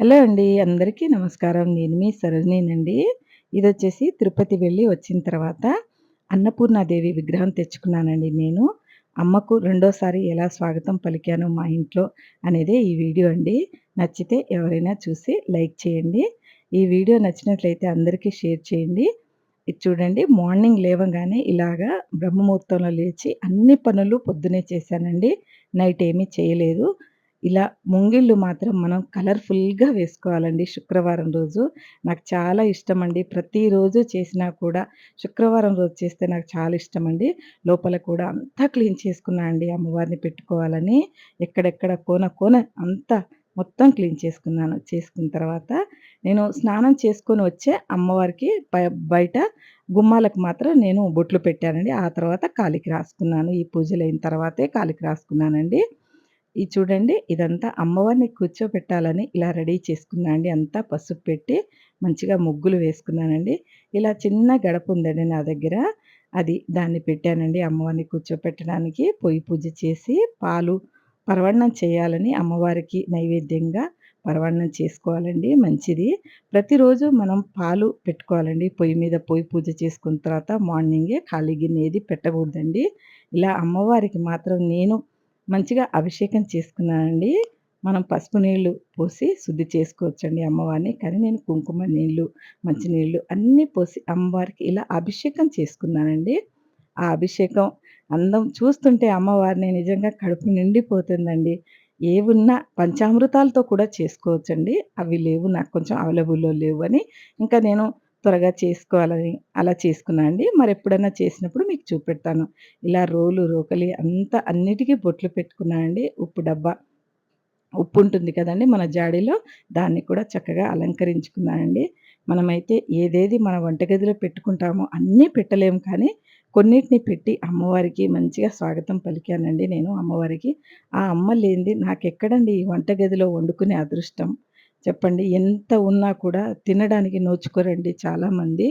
Hello అండి. అందరికీ నమస్కారం. నేను మీ సరజనేనండి ఇది వచ్చేసి తిరుపతి వెళ్ళి వచ్చిన తర్వాత అన్నపూర్ణాదేవి విగ్రహం తెచ్చుకున్నానండి నేను. అమ్మకు రెండోసారి ఎలా స్వాగతం పలికాను మా ఇంట్లో అనేదే ఈ వీడియో అండి. నచ్చితే ఎవరైనా చూసి లైక్ చేయండి. ఈ వీడియో నచ్చినట్లయితే అందరికీ షేర్ చేయండి. ఇది చూడండి మార్నింగ్ లేవగానే ఇలాగా బ్రహ్మముహూర్తంలో లేచి అన్ని పనులు పొద్దున్నే చేశానండి. నైట్ ఏమీ చేయలేదు. ఇలా ముంగిళ్ళు మాత్రం మనం కలర్‌ఫుల్‌గా వేసుకోవాలండి శుక్రవారం రోజు. నాకు చాలా ఇష్టమండి. ప్రతిరోజు చేసినా కూడా శుక్రవారం రోజు చేస్తే నాకు చాలా ఇష్టమండి. లోపల కూడా అంతా క్లీన్ చేసుకున్నా అండి అమ్మవారిని పెట్టుకోవాలని. ఎక్కడెక్కడ కోన కోన అంతా మొత్తం క్లీన్ చేసుకున్నాను. చేసుకున్న తర్వాత నేను స్నానం చేసుకొని వచ్చే అమ్మవారికి బయట గుమ్మాలకు మాత్రం నేను బొట్లు పెట్టానండి. ఆ తర్వాత కాలికి రాసుకున్నాను. ఈ పూజలయిన తర్వాతే కాలికి రాసుకున్నానండి. ఇది చూడండి ఇదంతా అమ్మవారిని కూర్చోపెట్టాలని ఇలా రెడీ చేసుకున్నా అండి. అంతా పసుపు పెట్టి మంచిగా ముగ్గులు వేసుకున్నానండి. ఇలా చిన్న గడప ఉందండి నా దగ్గర. అది దాన్ని పెట్టానండి అమ్మవారిని కూర్చోపెట్టడానికి. పొయ్యి పూజ చేసి పాలు పరవన్నం చేయాలని అమ్మవారికి నైవేద్యంగా పరవన్నం చేసుకోవాలండి మంచిది. ప్రతిరోజు మనం పాలు పెట్టుకోవాలండి. పొయ్యి మీద పొయ్యి పూజ చేసుకున్న తర్వాత మార్నింగే ఖాళీ గిన్నె ఏది పెట్టకూడదండి. ఇలా అమ్మవారికి మాత్రం నేను మంచిగా అభిషేకం చేసుకున్నానండి. మనం పసుపు నీళ్ళు పోసి శుద్ధి చేసుకోవచ్చండి అమ్మవారిని. కానీ నేను కుంకుమ నీళ్ళు, మంచినీళ్ళు అన్నీ పోసి అమ్మవారికి ఇలా అభిషేకం చేసుకున్నానండి. ఆ అభిషేకం అందం చూస్తుంటే అమ్మవారిని నిజంగా కడుపు నిండిపోతుందండి. ఏవున్నా పంచామృతాలతో కూడా చేసుకోవచ్చండి. అవి లేవు నాకు కొంచెం అవైలబుల్‌లో లేవు అని ఇంకా నేను త్వరగా చేసుకోవాలని అలా చేసుకున్నా అండి. మరి ఎప్పుడైనా చేసినప్పుడు మీకు చూపెడతాను. ఇలా రోలు, రోకలి అంతా అన్నిటికీ బొట్లు పెట్టుకున్నా అండి. ఉప్పు డబ్బా ఉప్పు ఉంటుంది కదండి మన జాడీలో దాన్ని కూడా చక్కగా అలంకరించుకున్నానండి. మనమైతే ఏదేది మన వంటగదిలో పెట్టుకుంటామో అన్నీ పెట్టలేము కానీ కొన్నిటిని పెట్టి అమ్మవారికి మంచిగా స్వాగతం పలికానండి నేను అమ్మవారికి. ఆ అమ్మ లేనిది నాకెక్కడండి ఈ వంటగదిలో వండుకునే అదృష్టం. చెప్పండి. ఎంత ఉన్నా కూడా తినడానికి నోచుకోరండి చాలామంది.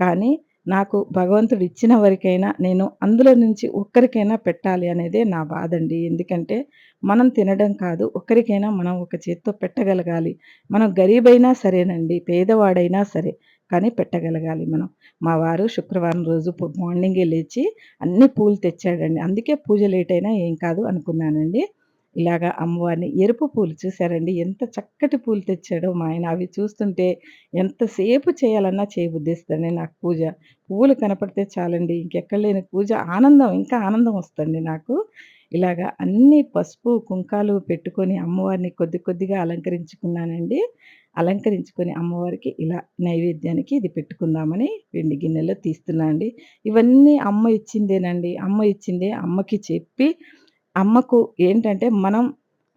కానీ నాకు భగవంతుడు ఇచ్చిన వరకైనా నేను అందులో నుంచి ఒక్కరికైనా పెట్టాలి అనేదే నా బాధ అండి ఎందుకంటే మనం తినడం కాదు ఒక్కరికైనా మనం ఒక చేత్తో పెట్టగలగాలి. మనం గరీబైనా సరేనండి, పేదవాడైనా సరే కానీ పెట్టగలగాలి మనం. మా వారు శుక్రవారం రోజు మార్నింగే లేచి అన్ని పూలు తెచ్చాడండి. అందుకే పూజ లేట్ అయినా ఏం కాదు అనుకున్నానండి. ఇలాగా అమ్మవారిని ఎరుపు పూలు చూశారండి ఎంత చక్కటి పూలు తెచ్చాడో మా ఆయన. అవి చూస్తుంటే ఎంతసేపు చేయాలన్నా చేయబుద్ధిస్తాను నాకు పూజ. పువ్వులు కనపడితే చాలండి ఇంకెక్కడ లేని పూజ ఆనందం ఇంకా ఆనందం వస్తుంది నాకు. ఇలాగా అన్ని పసుపు, కుంకాలు పెట్టుకొని అమ్మవారిని కొద్ది కొద్దిగా అలంకరించుకున్నానండి. అలంకరించుకొని అమ్మవారికి ఇలా నైవేద్యానికి ఇది పెట్టుకుందామని వెండి గిన్నెలో తీస్తున్నా అండి. ఇవన్నీ అమ్మ ఇచ్చిందేనండి. అమ్మ ఇచ్చిందే అమ్మకి చెప్పి అమ్మకు ఏంటంటే మనం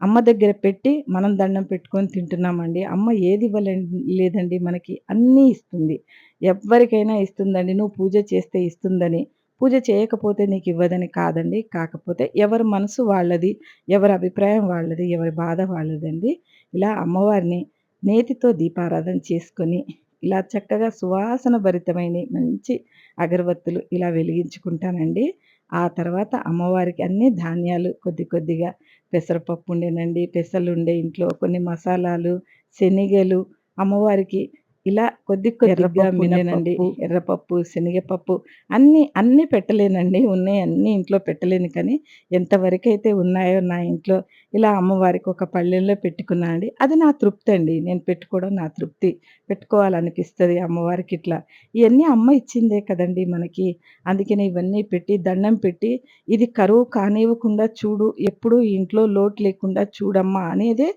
అమ్మ దగ్గర పెట్టి మనం దండం పెట్టుకొని తింటున్నామండి. అమ్మ ఏది ఇవ్వలే లేదండి మనకి అన్నీ ఇస్తుంది. ఎవ్వరికైనా ఇస్తుందండి. నువ్వు పూజ చేస్తే ఇస్తుందని. పూజ చేయకపోతే నీకు ఇవ్వదని కాదండి. కాకపోతే ఎవరి మనసు వాళ్ళది. ఎవరి అభిప్రాయం వాళ్ళది. ఎవరి బాధ వాళ్ళదండి. ఇలా అమ్మవారిని నేతితో దీపారాధన చేసుకొని ఇలా చక్కగా సువాసన భరితమైన మంచి అగరబత్తులు ఇలా వెలిగించుకుంటానండి. ఆ తర్వాత అమ్మవారికి అన్ని ధాన్యాలు కొద్ది కొద్దిగా పెసరపప్పు ఉండేనండి. పెసలు ఉండే ఇంట్లో కొన్ని మసాలాలు, శనగలు అమ్మవారికి ఇలా కొద్ది కొద్దిగా మినపప్పు. ఎర్రపప్పు, శనగపప్పు అన్నీ, అన్నీ పెట్టలేనండి. ఉన్నాయి అన్నీ ఇంట్లో పెట్టలేను కానీ ఎంతవరకైతే ఉన్నాయో నా ఇంట్లో ఇలా అమ్మవారికి ఒక పళ్ళెంలో పెట్టుకున్నా అండి. అది నా తృప్తండి. నేను పెట్టుకోవడం నా తృప్తి. పెట్టుకోవాలనిపిస్తది అమ్మవారికి ఇట్లా. ఇయన్నీ అమ్మ ఇచ్చిందే కదండీ మనకి. అందుకనే ఇవన్నీ పెట్టి దండం పెట్టి ఇది కరువు కానివ్వకుండా చూడు. ఎప్పుడూ ఇంట్లో లోటు లేకుండా చూడమ్మా అనేదే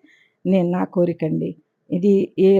నేను నా కోరికండి. ఇది ఏ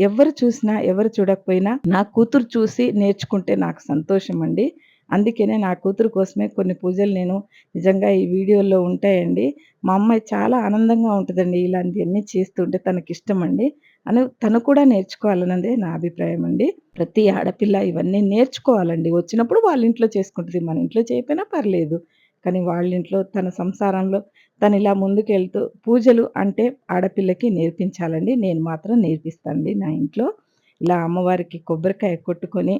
ఎవ చూసినా, ఎవరు చూడకపోయినా నా కూతురు చూసి నేర్చుకుంటే నాకు సంతోషం అండి అందుకనే నా కూతురు కోసమే కొన్ని పూజలు నేను నిజంగా ఈ వీడియోలో ఉంటాయండి. మా అమ్మాయి చాలా ఆనందంగా ఉంటుందండి ఇలాంటివన్నీ చేస్తుంటే తనకిష్టమండి. అని తను కూడా నేర్చుకోవాలన్నదే నా అభిప్రాయం అండి. ప్రతి ఆడపిల్ల ఇవన్నీ నేర్చుకోవాలండి. వచ్చినప్పుడు వాళ్ళ ఇంట్లో చేసుకుంటుంది మన ఇంట్లో చేయకపోయినా పర్లేదు. కానీ వాళ్ళ ఇంట్లో తన సంసారంలో తను ఇలా ముందుకెళ్తూ పూజలు అంటే ఆడపిల్లకి నేర్పించాలండి. నేను మాత్రం నేర్పిస్తానండి నా ఇంట్లో. ఇలా అమ్మవారికి కొబ్బరికాయ కొట్టుకొని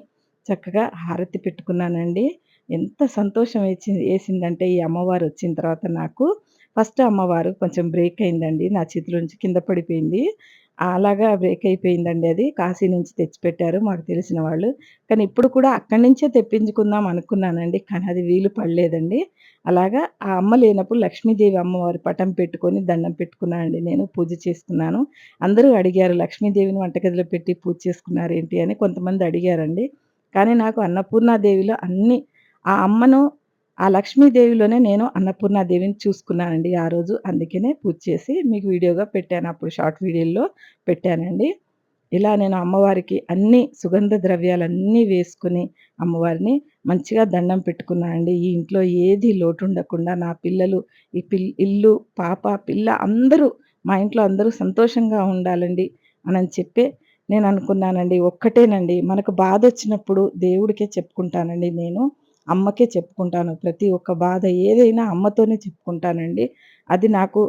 చక్కగా హారతి పెట్టుకున్నానండి. ఎంత సంతోషం వేసి వేసిందంటే ఈ అమ్మవారు వచ్చిన తర్వాత నాకు ఫస్ట్ అమ్మవారు కొంచెం బ్రేక్ అయిందండి. నా చేతిలో నుంచి కింద పడిపోయింది. అలాగా బ్రేక్ అయిపోయిందండి అది. కాశీ నుంచి తెచ్చిపెట్టారు మాకు తెలిసిన వాళ్ళు. కానీ ఇప్పుడు కూడా అక్కడి నుంచే తెప్పించుకుందాం అనుకున్నానండి. కానీ అది వీలు పడలేదండి. అలాగా ఆ అమ్మ లేనప్పుడు లక్ష్మీదేవి అమ్మవారి పటం పెట్టుకొని దండం పెట్టుకున్నానండి నేను. పూజ చేసుకున్నాను. అందరూ అడిగారు లక్ష్మీదేవిని వంటగదిలో పెట్టి పూజ చేసుకున్నారు ఏంటి అని కొంతమంది అడిగారండి. కానీ నాకు అన్నపూర్ణాదేవిలో అన్నీ ఆ అమ్మను ఆ లక్ష్మీదేవిలోనే నేను అన్నపూర్ణాదేవిని చూసుకున్నానండి ఆ రోజు. అందుకనే పూజ చేసి మీకు వీడియోగా పెట్టాను. అప్పుడు షార్ట్ వీడియోలో పెట్టానండి. ఇలా నేను అమ్మవారికి అన్ని సుగంధ ద్రవ్యాలన్నీ వేసుకుని అమ్మవారిని మంచిగా దండం పెట్టుకున్నా అండి. ఈ ఇంట్లో ఏది లోటుండకుండా నా పిల్లలు, ఈ పిల్ ఇల్లు, పాప, పిల్ల అందరూ మా ఇంట్లో అందరూ సంతోషంగా ఉండాలండి అని చెప్పి నేను అనుకున్నానండి. ఒక్కటేనండి మనకు బాధ వచ్చినప్పుడు దేవుడికే చెప్పుకుంటానండి నేను. అమ్మకే చెప్పుకుంటాను. ప్రతి ఒక్క బాధ ఏదైనా అమ్మతోనే చెప్పుకుంటానండి. అది నాకు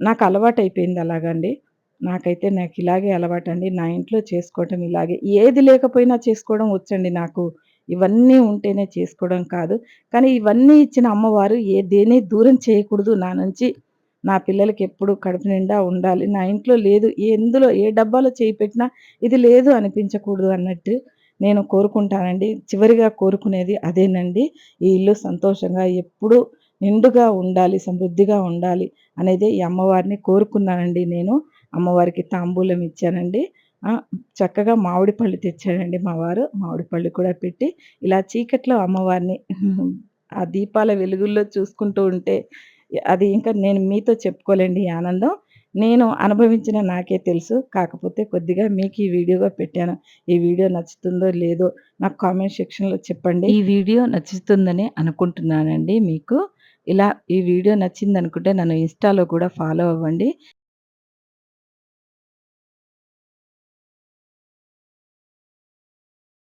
నాకు అలవాటయిపోయింది అలాగండి. నాకైతే నాకు ఇలాగే అలవాటండి. నా ఇంట్లో చేసుకోవటం ఇలాగే. ఏది లేకపోయినా చేసుకోవడం వచ్చండి నాకు. ఇవన్నీ ఉంటేనే చేసుకోవడం కాదు. కానీ ఇవన్నీ ఇచ్చిన అమ్మవారు ఏ దేని దూరం చేయకూడదు నా నుంచి. నా పిల్లలకి ఎప్పుడు కడుపు నిండా ఉండాలి. నా ఇంట్లో లేదు ఎందులో ఏ డబ్బాలో చేయి పెట్టినా ఇది లేదు అనిపించకూడదు అన్నట్టు నేను కోరుకుంటానండి. చివరిగా కోరుకునేది అదేనండి. ఈ ఇల్లు సంతోషంగా ఎప్పుడూ నిండుగా ఉండాలి, సమృద్ధిగా ఉండాలి అనేది ఈ అమ్మవారిని కోరుకున్నానండి నేను. అమ్మవారికి తాంబూలం ఇచ్చానండి. చక్కగా మామిడి పళ్ళు తెచ్చాడండి మా వారు. మామిడి పళ్ళు కూడా పెట్టి ఇలా చీకట్లో అమ్మవారిని ఆ దీపాల వెలుగుల్లో చూసుకుంటూ ఉంటే అది ఇంకా నేను మీతో చెప్పుకోలేండి ఈ ఆనందం. నేను అనుభవించిన నాకే తెలుసు. కాకపోతే కొద్దిగా మీకు ఈ వీడియోగా పెట్టాను. ఈ వీడియో నచ్చుతుందో లేదో నాకు కామెంట్ సెక్షన్‌లో చెప్పండి. ఈ వీడియో నచ్చుతుందని అనుకుంటున్నానండి మీకు. ఇలా ఈ వీడియో నచ్చిందనుకుంటే నన్ను ఇన్‌స్టాలో కూడా ఫాలో అవ్వండి.